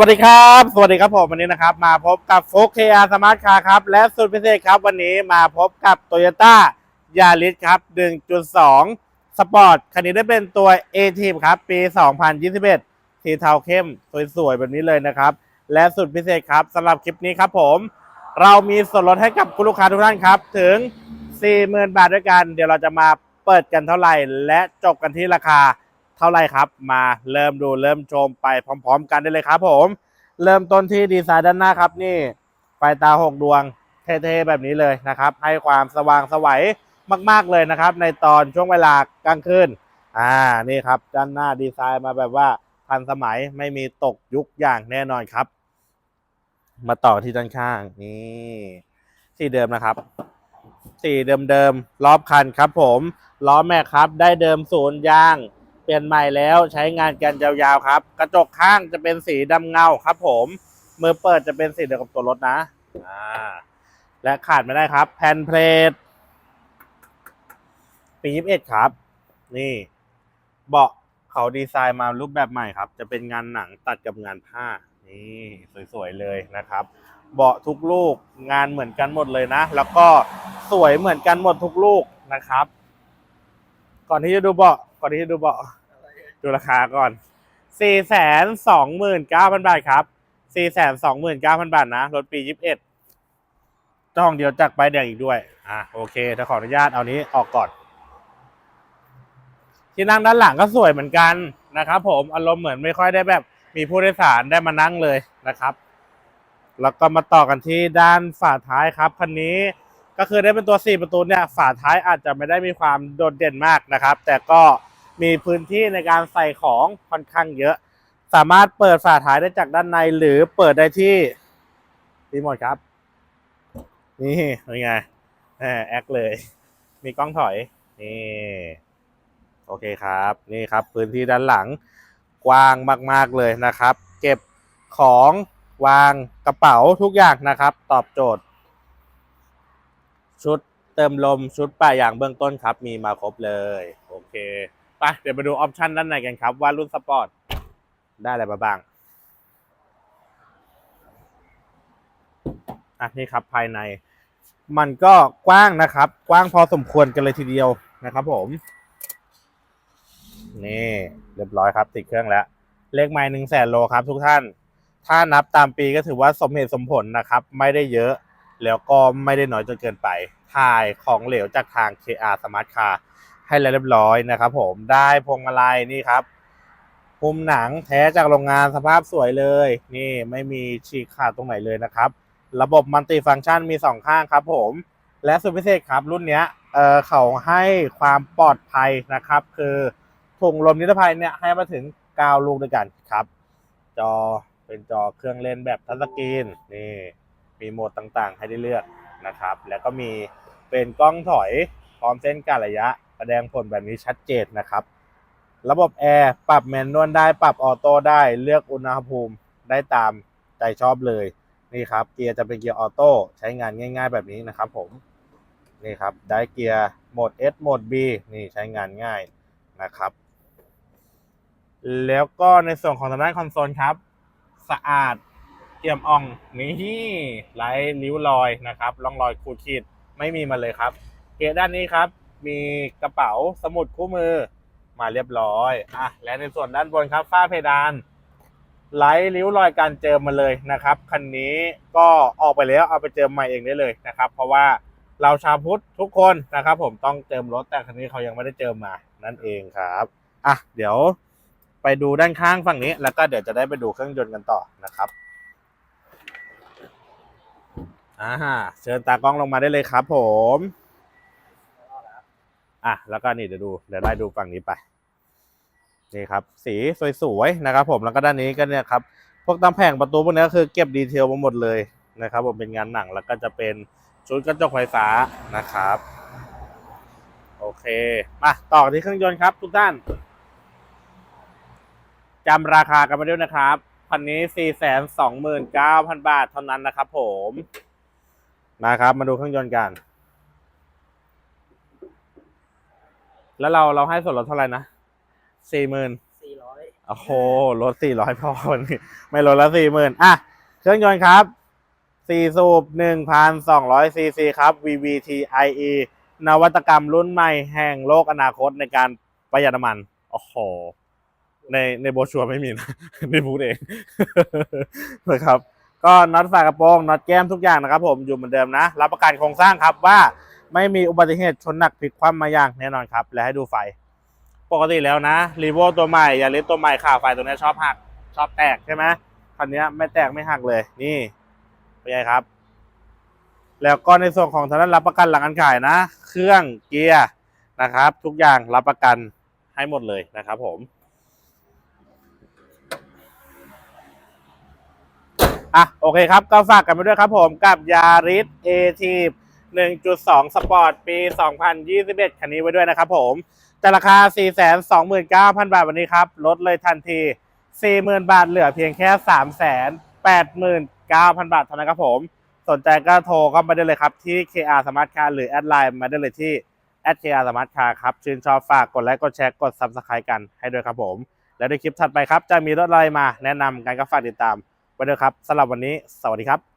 วัสดีครับ สวัสดีครับผมวันนี้นะครับ มาพบกับโฟกเคอาสมาร์ทคาร์ครับ และสุดพิเศษครับ วันนี้มาพบกับโตโยต้ายาริสครับ 1.2 สปอร์ตคันนี้ได้เป็นตัว a t ทีครับ ปี 2021 สีเทาเข้ม สวยๆ แบบนี้เลยนะครับ และสุดพิเศษครับสำหรับคลิปนี้ครับผม เรามีส่วนลดให้กับคุณลูกค้าทุกท่านครับ ถึง 40,000 บาทด้วยกัน เดี๋ยวเราจะมาเปิดกันเท่าไหร่ และจบกันที่ราคา เท่าไรครับ มาเริ่มดูเริ่มชมไปพร้อม ๆ กันได้เลยครับผม เริ่มต้นที่ดีไซน์ด้านหน้าครับนี่ไฟตาหกดวงเท่ๆแบบนี้เลยนะครับ ให้ความสว่างสวัยมาก ๆเลยนะครับ ในตอนช่วงเวลากลางคืนอ่านี่ครับด้านหน้าดีไซน์มาแบบว่าทันสมัยไม่มีตกยุคอย่างแน่นอนครับ มาต่อที่ด้านข้างนี่สีเดิมนะครับสีเดิมๆรอบคันครับ ผมล้อแม็กครับ ได้เดิมศูนย์ยาง เปลี่ยนใหม่แล้วใช้งานกันยาวๆครับ กระจกข้างจะเป็นสีดำเงาครับ ผมมือเปิดจะเป็นสีเดียวกับตัวรถนะอ่าและขาดไม่ได้ครับ แผ่นเพลทปี21ครับ นี่ เบาะเขาดีไซน์มารูปแบบใหม่ครับ จะเป็นงานหนังตัดกับงานผ้า นี่สวยๆเลยนะครับ เบาะทุกลูกงานเหมือนกันหมดเลยนะ แล้วก็สวยเหมือนกันหมดทุกลูกนะครับ ก่อนที่จะดูเบาะก่อนที่จะดูเบาะ ดูราคาก่อน 4 2 9 0 0 0 บาทครับ 4 2 9 0 0 0 บาทนะ รถปี 21จองเดียวจากใบแดงอีกด้วย อะโอเค ถ้าขออนุญาตเอานี้ออกก่อน ที่นั่งด้านหลังก็สวยเหมือนกันนะครับผม อารมณ์เหมือนไม่ค่อยได้แบบ มีผู้โดยสารได้มานั่งเลยนะครับ แล้วก็มาต่อกันที่ด้านฝาท้ายครับคันนี้ก็คือได้เป็นตัว 4 ประตูเนี่ย ฝาท้ายอาจจะไม่ได้มีความโดดเด่นมากนะครับ แต่ก็ มีพื้นที่ในการใส่ของค่อนข้างเยอะ สามารถเปิดฝาท้ายได้จากด้านในหรือเปิดได้ที่รีโมทครับ นี่เป็นไงแหมแอคเลย มีกล้องถอยนี่โอเคครับ นี่ครับ พื้นที่ด้านหลังกว้างมาก ๆ เลยนะครับ เก็บของวางกระเป๋าทุกอย่างนะครับ ตอบโจทย์ ชุดเติมลมชุดป่ายางเบื้องต้นครับ มีมาครบเลย โอเค ไปเดี๋ยวมาดูออปชันด้านในกันครับ ว่ารุ่นสปอร์ตได้อะไรมาบ้างอะนี่ครับภายใน มันก็กว้างนะครับ กว้างพอสมควรกันเลยทีเดียวนะครับผม นี่เรียบร้อยครับ ติดเครื่องแล้ว เลขไม้หนึ่งแสนโลครับทุกท่าน ถ้านับตามปีก็ถือว่าสมเหตุสมผลนะครับ ไม่ได้เยอะ แล้วก็ไม่ได้น้อยจนเกินไป ถ่ายของเหลวจากทาง KR Smart Car ให้แล้วเรียบร้อยนะครับ ผมได้พวงมาลัยนี่ครับพุมหนังแท้จากโรงงานสภาพสวยเลย นี่ไม่มีฉีกขาดตรงไหนเลยนะครับ ระบบมัลติฟังก์ชันมี2ข้างครับ ผม และสุดพิเศษครับรุ่นเนี้ยเออเขาให้ความปลอดภัยนะครับ คือถุงลมนิรภัยเนี่ยให้มาถึง9ลูกด้วยกันครับ จอเป็นจอเครื่องเล่นแบบทัชสกรีนนี่มีโหมดต่างๆ ให้ได้เลือกนะครับ แล้วก็มีเป็นกล้องถอยพร้อมเส้นการระยะ แสดงผลแบบนี้ชัดเจนนะครับ ระบบแอร์ปรับแมนนวลได้ปรับออโต้ได้เลือกอุณหภูมิได้ตามใจชอบเลยนี่ครับเกียร์จะเป็นเกียร์ออโต้ใช้งานง่าย ๆ แบบนี้นะครับผมนี่ครับได้เกียร์โหมด S โหมด B นี่ใช้งานง่ายนะครับ แล้วก็ในส่วนของทางด้านคอนโซลครับ สะอาดเอี่ยมอ่องนี่ไร้ริ้วรอยนะครับร่องรอยขูดขีดไม่มีมาเลยครับ เกะด้านนี้ครับ มีกระเป๋าสมุดคู่มือมาเรียบร้อยอะและในส่วนด้านบนครับฝ้าเพดานไร้ริ้วรอยการเจิมมาเลยนะครับคันนี้ก็ออกไปแล้วเอาไปเจิมใหม่เองได้เลยนะครับ เพราะว่าเราชาวพุทธทุกคนนะครับผมต้องเจิมรถแต่คันนี้เขายังไม่ได้เจิมมานั่นเองครับอะเดี๋ยวไปดูด้านข้างฝั่งนี้ แล้วก็เดี๋ยวจะได้ไปดูเครื่องยนต์กันต่อนะครับอ่าเชิญตากล้องลงมาได้เลยครับผม อะแล้วก็นี่เดี๋ยวดูเดี๋ยวไล่ดูฝั่งนี้ไปนี่ครับสีสวยๆนะครับ ผมแล้วก็ด้านนี้ก็เนี่ยครับพวกตำแผงประตูพวกนี้ก็คือเก็บดีเทลมาหมดเลยนะครับ ผมเป็นงานหนังแล้วก็จะเป็นชุดกระจกไฟฟ้านะครับ โอเคมาต่อที่เครื่องยนต์ครับ ทุกท่านจำราคากันมาด้วยนะครับคันนี้ 429,000 บาทเท่านั้นนะครับผมนะครับมาดูเครื่องยนต์กัน แล้วเราเราให้ส่วนลดเท่าไหร่นะ40,000สี่ร้อยโอ้โหลดสี่ร้อยพอวันนี้ไม่ลดละสี่หมื่นอะเครื่องยนต์ครับสี่สูบหนึ่งพันสองร้อยซีซีครับ VVT IE นวัตกรรมรุ่นใหม่แห่งโลกอนาคตในการประหยัดน้ำมัน โอ้โห ในในโบรชัวร์ไม่มีนะนี่พูดเองนะครับ ก็น็อตฝากระโปรงน็อตแก้มทุกอย่างนะครับผมอยู่เหมือนเดิมนะ รับประกันโครงสร้างครับว่า ไม่มีอุบัติเหตุชนหนักพลิกคว่ำมาอย่างแน่นอนครับ และให้ดูไฟ ปกติแล้วนะรีโวตัวใหม่ยาริสตัวใหม่ข่าวไฟตัวนี้ชอบหัก ชอบแตกใช่ไหมคันนี้ไม่แตกไม่หักเลย นี่เป็นไงครับ แล้วก็ในส่วนของทางด้านรับประกันหลังการขายนะ เครื่องเกียร์นะครับ ทุกอย่างรับประกันให้หมดเลยนะครับ ผมอะโอเคครับ ก็ฝากกันไปด้วยครับผมกับยาริสเอที 1.2 สปอร์ตปี 2021 คันนี้ไว้ด้วยนะครับผม แต่ราคา 429,000 บาทวันนี้ครับ ลดเลยทันที 40,000 บาทเหลือเพียงแค่ 389,000 บาทเท่านั้นครับผม สนใจก็โทรเข้ามาได้เลยครับ ที่ KR Smart Car หรือ แอดไลน์มาได้เลยที่ @KR Smart Car ครับ ชื่นชอบฝากกดไลค์กดแชร์กด Subscribe กันให้ด้วยครับผม แล้วในคลิปถัดไปครับ จะมีรถอะไรมาแนะนำกันก็ฝากติดตามไว้ด้วยครับสำหรับวันนี้ สวัสดีครับ